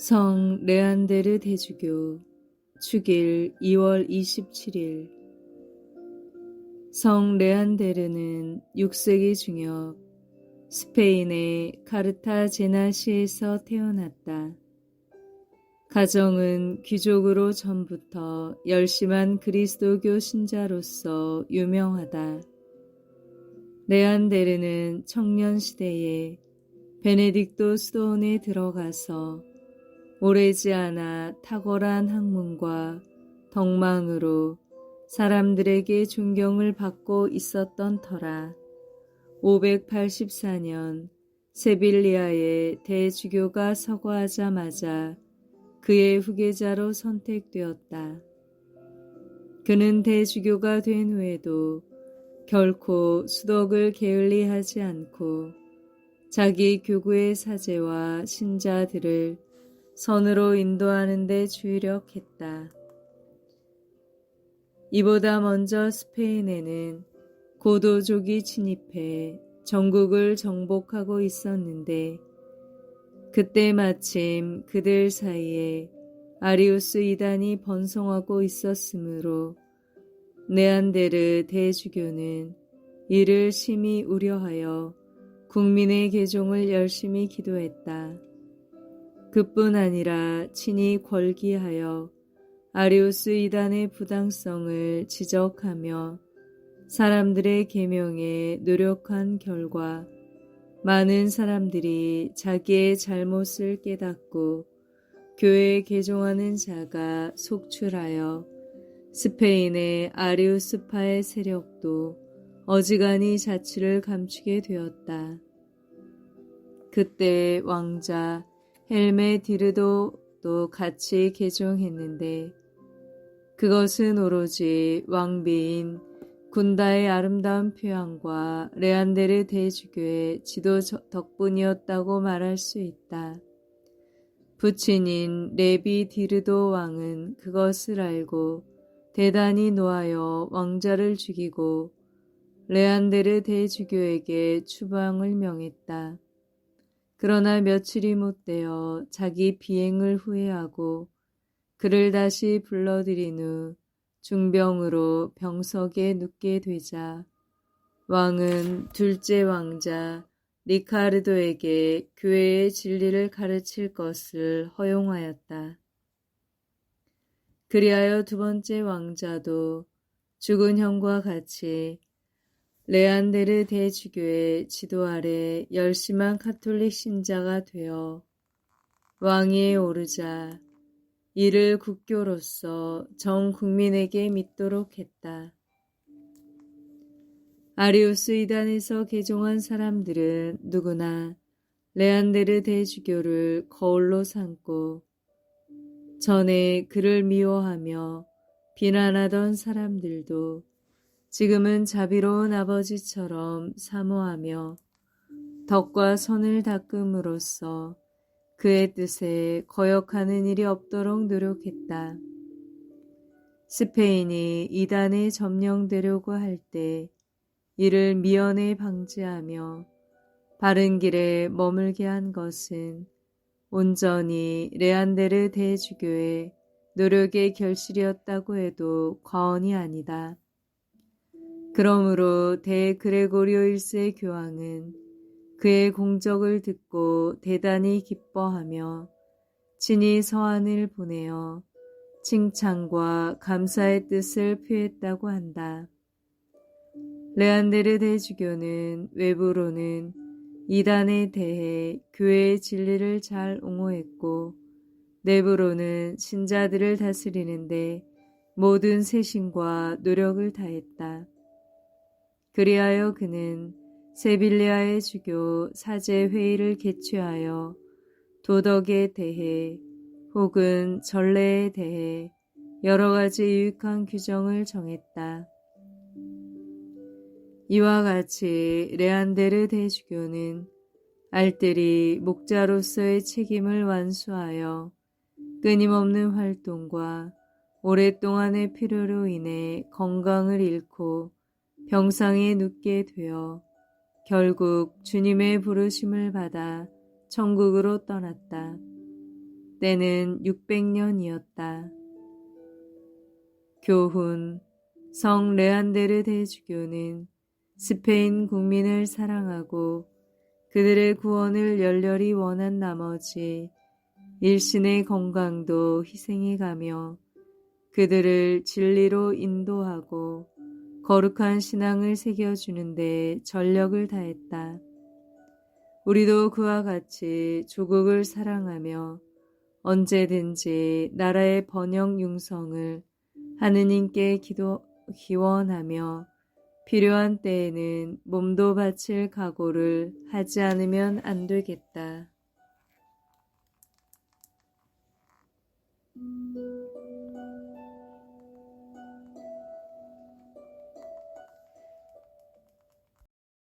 성 레안데르 대주교 축일 2월 27일 성 레안데르는 6세기 중엽 스페인의 카르타제나시에서 태어났다. 가정은 귀족으로 전부터 열심한 그리스도교 신자로서 유명하다. 레안데르는 청년 시대에 베네딕토 수도원에 들어가서 오래지 않아 탁월한 학문과 덕망으로 사람들에게 존경을 받고 있었던 터라 584년 세빌리아의 대주교가 서거하자마자 그의 후계자로 선택되었다. 그는 대주교가 된 후에도 결코 수덕을 게을리하지 않고 자기 교구의 사제와 신자들을 선으로 인도하는 데 주력했다. 이보다 먼저 스페인에는 고도족이 침입해 전국을 정복하고 있었는데 그때 마침 그들 사이에 아리우스 이단이 번성하고 있었으므로 네안데르 대주교는 이를 심히 우려하여 국민의 개종을 열심히 기도했다. 그뿐 아니라 친히 권기하여 아리우스 이단의 부당성을 지적하며 사람들의 계명에 노력한 결과 많은 사람들이 자기의 잘못을 깨닫고 교회에 개종하는 자가 속출하여 스페인의 아리우스파의 세력도 어지간히 자취를 감추게 되었다. 그때 왕자 헬메디르도도 같이 개종했는데 그것은 오로지 왕비인 군다의 아름다운 표현과 레안데르 대주교의 지도 덕분이었다고 말할 수 있다. 부친인 레비 디르도 왕은 그것을 알고 대단히 노하여 왕자를 죽이고 레안데르 대주교에게 추방을 명했다. 그러나 며칠이 못되어 자기 비행을 후회하고 그를 다시 불러들인 후 중병으로 병석에 눕게 되자 왕은 둘째 왕자 리카르도에게 교회의 진리를 가르칠 것을 허용하였다. 그리하여 두 번째 왕자도 죽은 형과 같이 레안데르 대주교의 지도 아래 열심한 카톨릭 신자가 되어 왕위에 오르자 이를 국교로서 전 국민에게 믿도록 했다. 아리우스 이단에서 개종한 사람들은 누구나 레안데르 대주교를 거울로 삼고 전에 그를 미워하며 비난하던 사람들도 지금은 자비로운 아버지처럼 사모하며 덕과 선을 닦음으로써 그의 뜻에 거역하는 일이 없도록 노력했다. 스페인이 이단에 점령되려고 할 때 이를 미연에 방지하며 바른 길에 머물게 한 것은 온전히 레안데르 대주교의 노력의 결실이었다고 해도 과언이 아니다. 그러므로 대그레고리오 1세 교황은 그의 공적을 듣고 대단히 기뻐하며 친히 서한을 보내어 칭찬과 감사의 뜻을 표했다고 한다. 레안데르 대주교는 외부로는 이단에 대해 교회의 진리를 잘 옹호했고 내부로는 신자들을 다스리는데 모든 세심과 노력을 다했다. 그리하여 그는 세빌리아의 주교 사제 회의를 개최하여 도덕에 대해 혹은 전례에 대해 여러 가지 유익한 규정을 정했다. 이와 같이 레안데르 대주교는 알뜰히 목자로서의 책임을 완수하여 끊임없는 활동과 오랫동안의 필요로 인해 건강을 잃고 병상에 눕게 되어 결국 주님의 부르심을 받아 천국으로 떠났다. 때는 600년이었다. 교훈 성 레안데르 대주교는 스페인 국민을 사랑하고 그들의 구원을 열렬히 원한 나머지 일신의 건강도 희생해 가며 그들을 진리로 인도하고 거룩한 신앙을 새겨주는데 전력을 다했다. 우리도 그와 같이 조국을 사랑하며 언제든지 나라의 번영 융성을 하느님께 기도, 기원하며 필요한 때에는 몸도 바칠 각오를 하지 않으면 안 되겠다.